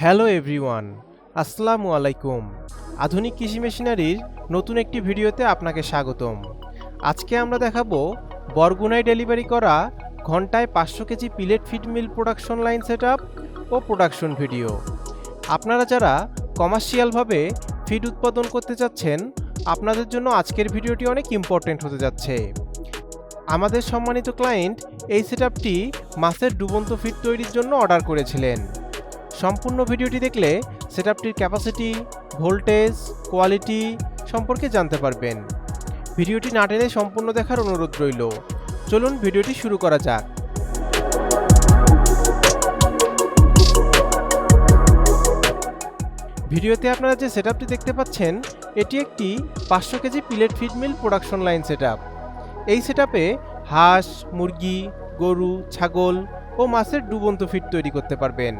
Hello everyone, আসসালামু আলাইকুম। আধুনিক কৃষি মেশিনারির নতুন একটি ভিডিওতে আপনাকে স্বাগতম। আজকে আমরা দেখাবো বরগুনায় ডেলিভারি করা ঘন্টায় পাঁচশো KG pellet feed mill production line set ও প্রোডাকশন ভিডিও আপনারা যারা কমার্শিয়ালভাবে ফিড উৎপাদন করতে চাচ্ছেন, আপনাদের জন্য আজকের ভিডিওটি অনেক ইম্পর্টেন্ট হতে যাচ্ছে। আমাদের সম্মানিত ক্লায়েন্ট এই সেটআপটি মাছের ডুবন্ত ফিড তৈরির জন্য অর্ডার করেছিলেন। সম্পূর্ণ ভিডিওটি দেখলে সেটআপটির ক্যাপাসিটি ভোল্টেজ কোয়ালিটি সম্পর্কে জানতে পারবেন। ভিডিওটি না টেনে সম্পূর্ণ দেখার অনুরোধ রইল। চলুন ভিডিওটি শুরু করা যাক। ভিডিওতে আপনারা যে সেটআপটি দেখতে পাচ্ছেন, এটি একটি পাঁচশো KG pellet feed mill production line setup. এই সেটআপে হাঁস, মুরগি, গরু, ছাগল ও মাছের ডুবন্ত ফিড তৈরি করতে পারবেন।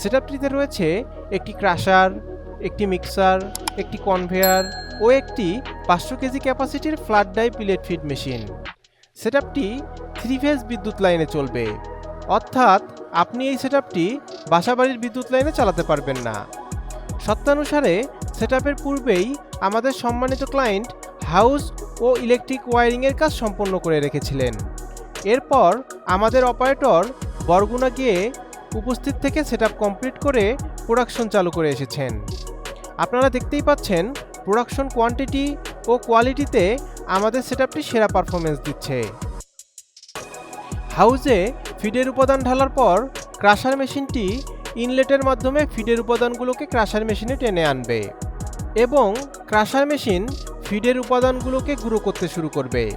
সেটআপটিতে রয়েছে একটি ক্রাশার একটি মিক্সার একটি কনভেয়ার ও একটি পাঁচশো KG ক্যাপাসিটির flat die pellet feed machine সেটআপটি three phase বিদ্যুৎ লাইনে চলবে। অর্থাৎ আপনি এই সেটআপটি বাসাবাড়ির বিদ্যুৎ লাইনে চালাতে পারবেন না। সত্যানুসারে সেটআপের পূর্বেই আমাদের সম্মানিত ক্লায়েন্ট হাউস ও ইলেকট্রিক ওয়ারিংয়ের কাজ সম্পন্ন করে রেখেছিলেন। এরপর আমাদের অপারেটর বরগুনা গিয়ে উপস্থিত থেকে সেটআপ কমপ্লিট করে প্রোডাকশন চালু করে এসেছেন। আপনারা দেখতেই পাচ্ছেন প্রোডাকশন কোয়ান্টিটি ও কোয়ালিটিতে আমাদের সেটআপটি সেরা পারফরমেন্স দিচ্ছে। হাউজে ফিডের উপাদান ঢালার পর ক্রাশার মেশিনটি ইনলেটের মাধ্যমে ফিডের উপাদানগুলোকে ক্রাশার মেশিনে টেনে আনবে এবং ক্রাশার মেশিন ফিডের উপাদানগুলোকে গুঁড়ো করতে শুরু করবে।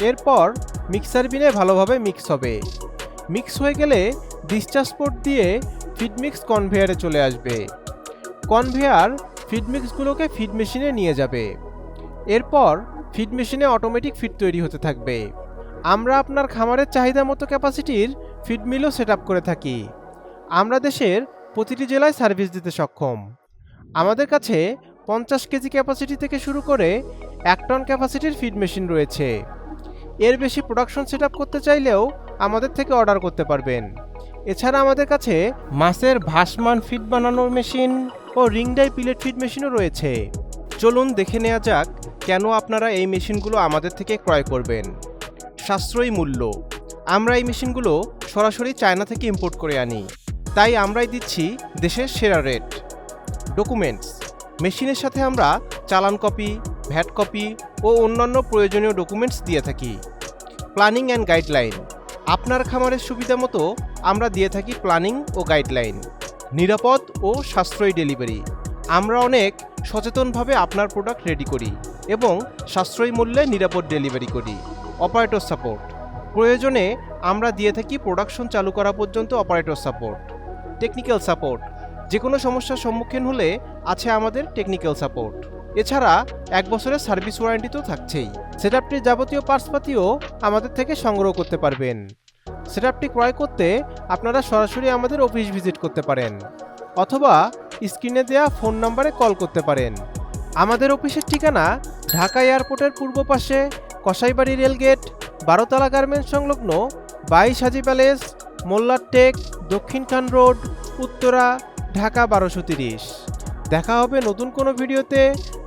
এরপর মিক্সার বিনে ভালোভাবে মিক্স হবে। মিক্স হয়ে গেলে ডিসচার্জ পোর্ট দিয়ে ফিডমিক্স কনভেয়ারে চলে আসবে। কনভেয়ার ফিডমিক্সগুলোকে ফিড মেশিনে নিয়ে যাবে। এরপর ফিড মেশিনে অটোমেটিক ফিড তৈরি হতে থাকবে। আমরা আপনার খামারের চাহিদা মতো ক্যাপাসিটির ফিড মিলও সেট করে থাকি। আমরা দেশের প্রতিটি জেলায় সার্ভিস দিতে সক্ষম। আমাদের কাছে পঞ্চাশ কেজি ক্যাপাসিটি থেকে শুরু করে এক টন ক্যাপাসিটির ফিড মেশিন রয়েছে। এর বেশি প্রোডাকশন সেট করতে চাইলেও আমাদের থেকে অর্ডার করতে পারবেন। এছাড়া আমাদের কাছে মাছের ভাসমান ফিড বানানোর মেশিন ও রিং ডাই পিলেট ফিড মেশিনও রয়েছে। চলুন দেখে নেওয়া যাক কেন আপনারা এই মেশিনগুলো আমাদের থেকে ক্রয় করবেন। সাশ্রয়ী মূল্য। আমরা এই মেশিনগুলো সরাসরি চায়না থেকে ইম্পোর্ট করে আনি। তাই আমরাই দিচ্ছি দেশের সেরা রেট। ডকুমেন্টস। মেশিনের সাথে আমরা চালান কপি, ভ্যাট কপি ও অন্যান্য প্রয়োজনীয় ডকুমেন্টস দিয়ে থাকি। Planning and guideline. আপনার খামারের সুবিধা মতো আমরা দিয়ে থাকি প্ল্যানিং ও গাইডলাইন, নিরাপদ ও সাশ্রয়ী ডেলিভারি। আমরা অনেক সচেতনভাবে আপনার প্রোডাক্ট রেডি করি এবং সাশ্রয়ী মূল্যে নিরাপদ ডেলিভারি করি। Operator support. প্রয়োজনে আমরা দিয়ে থাকি প্রোডাকশন চালু করা পর্যন্ত অপারেটর সাপোর্ট। Technical support. যে কোনো সমস্যার সম্মুখীন হলে আছে আমাদের টেকনিক্যাল সাপোর্ট। এছাড়া এক বছরের সার্ভিস ওয়ারেন্টি তো থাকছেই। সেটআপটির যাবতীয় পার্টসপাতিও আমাদের থেকে সংগ্রহ করতে পারবেন। সেটআপটি ক্রয় করতে আপনারা সরাসরি আমাদের অফিস ভিজিট করতে পারেন, অথবা স্ক্রিনে দেওয়া ফোন নম্বরে কল করতে পারেন। আমাদের অফিসের ঠিকানা ঢাকা এয়ারপোর্টের পূর্ব পাশে কসাইবাড়ি রেলগেট, বারোতলা গার্মেন্টস সংলগ্ন বাইশ হাজি প্যালেস, মোল্লার টেক, দক্ষিণ খান রোড, উত্তরা, ঢাকা বারোশো তিরিশ। দেখা হবে নতুন কোনো ভিডিওতে।